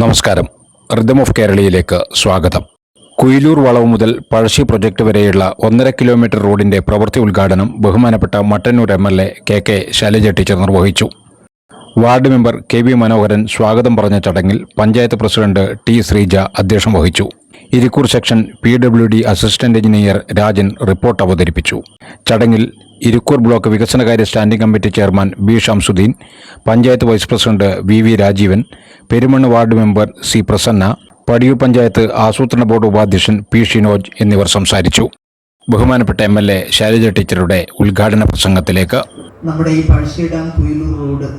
നമസ്കാരം. Rhythm of കേരളയിലേക്ക് സ്വാഗതം. കുയിലൂർ വളവ് മുതൽ പഴശ്ശി പ്രൊജക്ട് വരെയുള്ള ഒന്നര കിലോമീറ്റർ റോഡിന്റെ പ്രവൃത്തി ഉദ്ഘാടനം ബഹുമാനപ്പെട്ട Mattannur M L A K K Shailaja teacher നിർവഹിച്ചു. Ward member K V Manoharan സ്വാഗതം പറഞ്ഞ ചടങ്ങിൽ പഞ്ചായത്ത് പ്രസിഡന്റ് ടി ശ്രീജ അധ്യക്ഷം വഹിച്ചു. Irikkur section P W D assistant engineer Rajan report അവതരിപ്പിച്ചു. ചടങ്ങിൽ ഇരിക്കൂർ ബ്ലോക്ക് വികസനകാര്യ standing committee chairman B Shamsudheen panchayat vice president V V Rajeevan Perumannu ward member C Prasanna Padiyoor panchayat ആസൂത്രണ board ഉപാധ്യക്ഷൻ P Shinoj എന്നിവർ സംസാരിച്ചു. ബഹുമാനപ്പെട്ട എം എൽ എ ശൈലജ ടീച്ചറുടെ ഉദ്ഘാടന പ്രസംഗത്തിലേക്ക്. നമ്മുടെ ഈ Pazhassi dam Kuyiloor road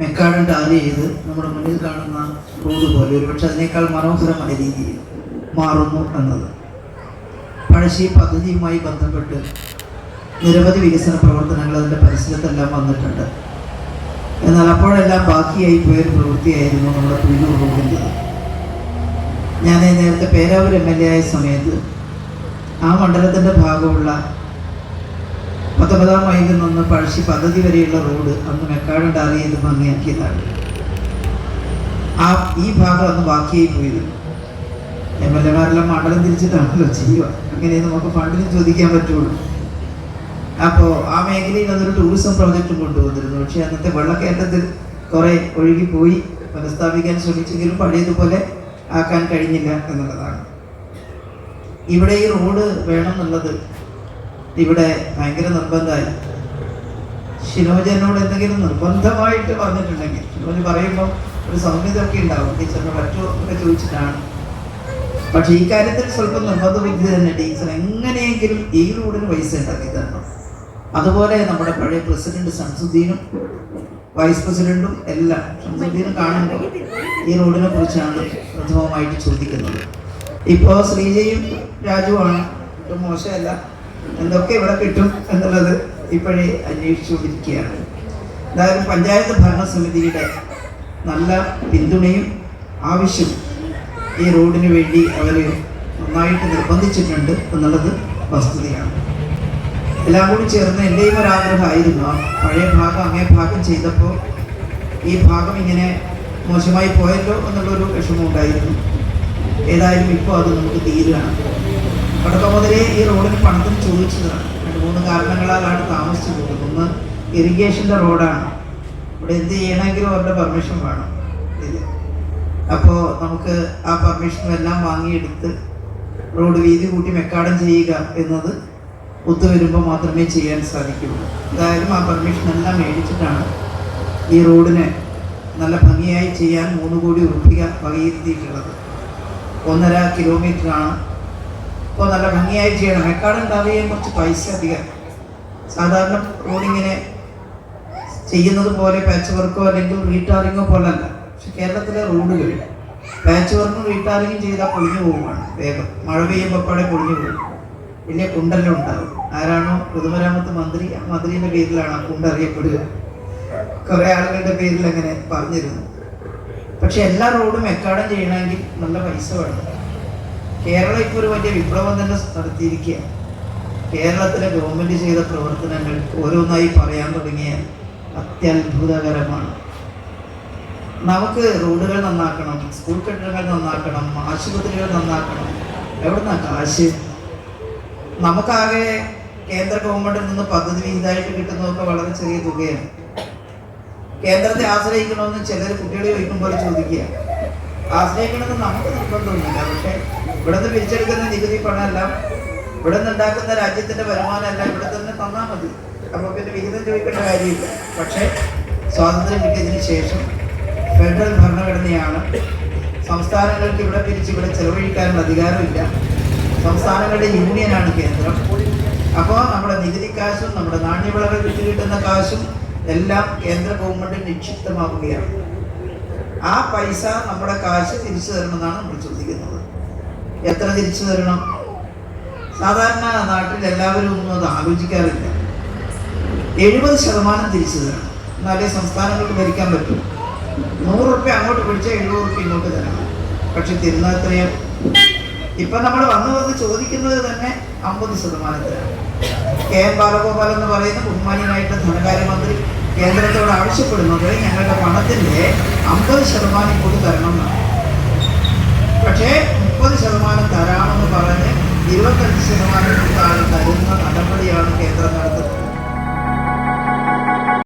macadam Tally ചെയ്ത് നമ്മുടെ മുന്നിൽ കാണുന്ന റോഡ് പോലെ ഒരുപക്ഷെ അതിനേക്കാൾ മനോഹരമായ രീതിയിൽ മാറുന്നു എന്നത്. പഴശ്ശി പദ്ധതിയുമായി ബന്ധപ്പെട്ട് നിരവധി വികസന പ്രവർത്തനങ്ങൾ അതിന്റെ പരിസരത്തെല്ലാം വന്നിട്ടുണ്ട്. എന്നാൽ അപ്പോഴെല്ലാം ബാക്കിയായി പോയൊരു പ്രവൃത്തിയായിരുന്നു നമ്മുടെ കുയിലൂർ ഞാൻ നേരത്തെ പേരാവൂർ എം എൽ എ ആയ സമയത്ത് ആ മണ്ഡലത്തിന്റെ ഭാഗമുള്ള പത്തൊമ്പതാം മൈലിൽ നിന്ന് പഴശ്ശി പദ്ധതി വരെയുള്ള റോഡ് അന്ന് മെക്കാടൻ ടാറി ചെയ്ത് ഭംഗിയാക്കിയതാണ്. ആ ഈ ഭാഗം അന്ന് ബാക്കിയായി പോയിരുന്നു എം എൽ എമാരെല്ലാം മണ്ഡലം തിരിച്ചിട്ടാണല്ലോ ചെയ്യുക. അങ്ങനെ നമുക്ക് ഫണ്ടിന് ചോദിക്കാൻ പറ്റുള്ളൂ. അപ്പോൾ ആ മേഖലയിൽ അതൊരു ടൂറിസം പ്രോജക്റ്റ് കൊണ്ടുവന്നിരുന്നു. പക്ഷേ അന്നത്തെ വെള്ളക്കയറ്റത്തിൽ കുറേ ഒഴുകിപ്പോയി പുനഃസ്ഥാപിക്കാൻ ശ്രമിച്ചെങ്കിലും പഴയതുപോലെ ആക്കാൻ കഴിഞ്ഞില്ല എന്നുള്ളതാണ്. ഇവിടെ ഈ റോഡ് വേണം എന്നുള്ളത് ഇവിടെ ഭയങ്കര നിർബന്ധമായി. ഷിനോജനോട് എന്തെങ്കിലും നിർബന്ധമായിട്ട് പറഞ്ഞിട്ടുണ്ടെങ്കിൽ ഷിനോജ് പറയുമ്പോൾ ഒരു സൗമ്യതയൊക്കെ ഉണ്ടാവും. ടീച്ചറിന് പറ്റുമോ എന്നൊക്കെ ചോദിച്ചിട്ടാണ്. പക്ഷേ ഈ കാര്യത്തിൽ സ്വല്പം നിർബന്ധ വിദ്യ തന്നെ ടീച്ചർ എങ്ങനെയെങ്കിലും ഈ റോഡിന് പൈസ ഉണ്ടാക്കി തരണം. അതുപോലെ നമ്മുടെ പഴയ പ്രസിഡന്റ് ഷംസുദ്ദീനും വൈസ് പ്രസിഡന്റും എല്ലാം ഷംസുദ്ദീനും കാണുമ്പോൾ ഈ റോഡിനെ കുറിച്ചാണ് പ്രഥമമായിട്ട് ചോദിക്കുന്നത്. ഇപ്പോൾ ശ്രീജയും രാജുവാണ് ഒട്ടും മോശമല്ല. എന്തൊക്കെ ഇവിടെ കിട്ടും എന്നുള്ളത് ഇപ്പോഴേ അന്വേഷിച്ചുകൊണ്ടിരിക്കുകയാണ്. എന്തായാലും പഞ്ചായത്ത് ഭരണസമിതിയുടെ നല്ല പിന്തുണയും ആവശ്യം ഈ റോഡിന് വേണ്ടി അവർ നന്നായിട്ട് നിർബന്ധിച്ചിട്ടുണ്ട് എന്നുള്ളത് വസ്തുതയാണ്. എല്ലാം കൂടി ചേർന്ന് എന്റെയും ഒരു ആഗ്രഹമായിരുന്നു. ആ പഴയ ഭാഗം അങ്ങേ ഭാഗം ചെയ്തപ്പോൾ ഈ ഭാഗം ഇങ്ങനെ മോശമായി പോയല്ലോ എന്നുള്ളൊരു വിഷമം ഉണ്ടായിരുന്നു. ഏതായാലും ഇപ്പോൾ അത് നമുക്ക് തീരുകയാണ് തുടക്കം മുതലേ ഈ റോഡിന് പണത്തിന് ചോദിച്ചതാണ്. രണ്ട് മൂന്ന് കാരണങ്ങളാലാണ് താമസിച്ചു പോകുന്നത് ഒന്ന് ഇറിഗേഷന്റെ റോഡാണ്. ഇവിടെ എന്ത് ചെയ്യണമെങ്കിലും അവരുടെ പെർമിഷൻ വേണം. ഇത് അപ്പോൾ നമുക്ക് ആ പെർമിഷനും എല്ലാം വാങ്ങിയെടുത്ത് റോഡ് വീതി കൂട്ടി മെക്കാടം ചെയ്യുക എന്നത് ഒത്തുവരുമ്പോൾ മാത്രമേ ചെയ്യാൻ സാധിക്കുള്ളൂ എന്തായാലും ആ പെർമിഷൻ എല്ലാം മേടിച്ചിട്ടാണ് ഈ റോഡിനെ നല്ല ഭംഗിയായി ചെയ്യാൻ മൂന്ന് കോടി ഉറപ്പിക വകയിരുത്തിയിട്ടുള്ളത്. ഒന്നര കിലോമീറ്ററാണ്. അപ്പോൾ നല്ല ഭംഗിയായി ചെയ്യണം. മെക്കാട് ഉണ്ടാവുകയും കുറച്ച് പൈസ അധികം. സാധാരണ റോഡിങ്ങനെ ചെയ്യുന്നത് പോലെ പാച്ച് വർക്കോ അല്ലെങ്കിൽ റീടാറിങ്ങോ പോലല്ല. പക്ഷെ കേരളത്തിലെ റോഡുകൾ പാച്ച് വർക്കും റീടാറിങ്ങും ചെയ്താൽ പൊളിഞ്ഞു പോവുകയാണ് വേഗം. മഴ പെയ്യുമ്പോൾ പൊളിഞ്ഞു പോകും. വലിയ കുണ്ടെല്ലാം ഉണ്ടാവും. ആരാണോ പൊതുമരാമത്ത് മന്ത്രി മന്ത്രിയുടെ പേരിലാണ് ആ കുണ്ട് അറിയപ്പെടുക. കുറേ ആളുകളുടെ പേരിൽ അങ്ങനെ പറഞ്ഞിരുന്നു. പക്ഷെ എല്ലാ റോഡും എക്കാടം ചെയ്യണമെങ്കിൽ നല്ല പൈസ വേണം. കേരളം ഇപ്പോൾ ഒരു വലിയ വിപ്ലവം തന്നെ നടത്തിയിരിക്കുകയാണ് കേരളത്തിലെ ഗവൺമെന്റ് ചെയ്ത പ്രവർത്തനങ്ങൾ ഓരോന്നായി പറയാൻ തുടങ്ങിയാൽ അത്യത്ഭുതകരമാണ്. നമുക്ക് റോഡുകൾ നന്നാക്കണം സ്കൂൾ കെട്ടിടങ്ങൾ നന്നാക്കണം ആശുപത്രികൾ നന്നാക്കണം. എവിടുന്നാ കാശ്? നമുക്കാകെ കേന്ദ്ര ഗവൺമെന്റിൽ നിന്ന് പദ്ധതി വിഹിതമായിട്ട് കിട്ടുന്നതൊക്കെ വളരെ ചെറിയ തുകയാണ്. കേന്ദ്രത്തെ ആശ്രയിക്കണമെന്ന് ചിലർ കുട്ടികളെ ചോദിക്കുമ്പോൾ ചോദിക്കുക. ആശ്രയിക്കണമെന്ന് നമുക്ക് നിർബന്ധമൊന്നുമില്ല. പക്ഷേ ഇവിടെ നിന്ന് പിരിച്ചെടുക്കുന്ന നികുതി പണമെല്ലാം ഇവിടെ നിന്ന് ഉണ്ടാക്കുന്ന രാജ്യത്തിന്റെ വരുമാനമെല്ലാം ഇവിടെ തന്നെ തന്നാൽ മതി. അപ്പോൾ പിന്നെ വിഹിതം ചോദിക്കേണ്ട കാര്യമില്ല. പക്ഷേ സ്വാതന്ത്ര്യം കിട്ടിയതിന് ശേഷം ഫെഡറൽ ഭരണഘടനയാണ് സംസ്ഥാനങ്ങൾക്ക് ഇവിടെ പിരിച്ച് ഇവിടെ ചെലവഴിക്കാനുള്ള അധികാരമില്ല. സംസ്ഥാനങ്ങളുടെ യൂണിയനാണ് കേന്ദ്രം. അപ്പോൾ നമ്മുടെ നികുതി കാശും നമ്മുടെ നാണ്യവിളകൾ വിറ്റ് കിട്ടുന്ന കാശും എല്ലാം കേന്ദ്ര ഗവൺമെന്റ് നിക്ഷിപ്തമാവുകയാണ് ആ പൈസ നമ്മുടെ കാശ് തിരിച്ചു തരണമെന്നാണ് നമ്മൾ ചോദിക്കുന്നത് എത്ര തിരിച്ചു തരണം? സാധാരണ നാട്ടിൽ എല്ലാവരും ഒന്നും അത് ആലോചിക്കാറില്ല. എഴുപത് ശതമാനം തിരിച്ചു തരണം. എന്നാലേ സംസ്ഥാനങ്ങൾക്ക് ഭരിക്കാൻ പറ്റൂ. നൂറ് റുപ്യ അങ്ങോട്ട് പിടിച്ചാൽ എഴുപത് റുപ്യ ഇങ്ങോട്ട് തരണം. പക്ഷെ തിരുന്നാത്രയും ഇപ്പൊ നമ്മൾ വന്നു വന്ന് ചോദിക്കുന്നത് തന്നെ അമ്പത് ശതമാനത്തിലാണ്. കെ എൻ ബാലഗോപാൽ എന്ന് പറയുന്ന ബഹുമാനിയനായിട്ട് ധനകാര്യമന്ത്രി കേന്ദ്രത്തോട് ആവശ്യപ്പെടുന്നത് ഞങ്ങളുടെ പണത്തിന്റെ അമ്പത് ശതമാനം കൂടി തരണം എന്നാണ് പക്ഷേ മുപ്പത് ശതമാനം തരാമെന്ന് പറഞ്ഞ് ഇരുപത്തഞ്ച് ശതമാനം താഴെ തരുന്ന നടപടി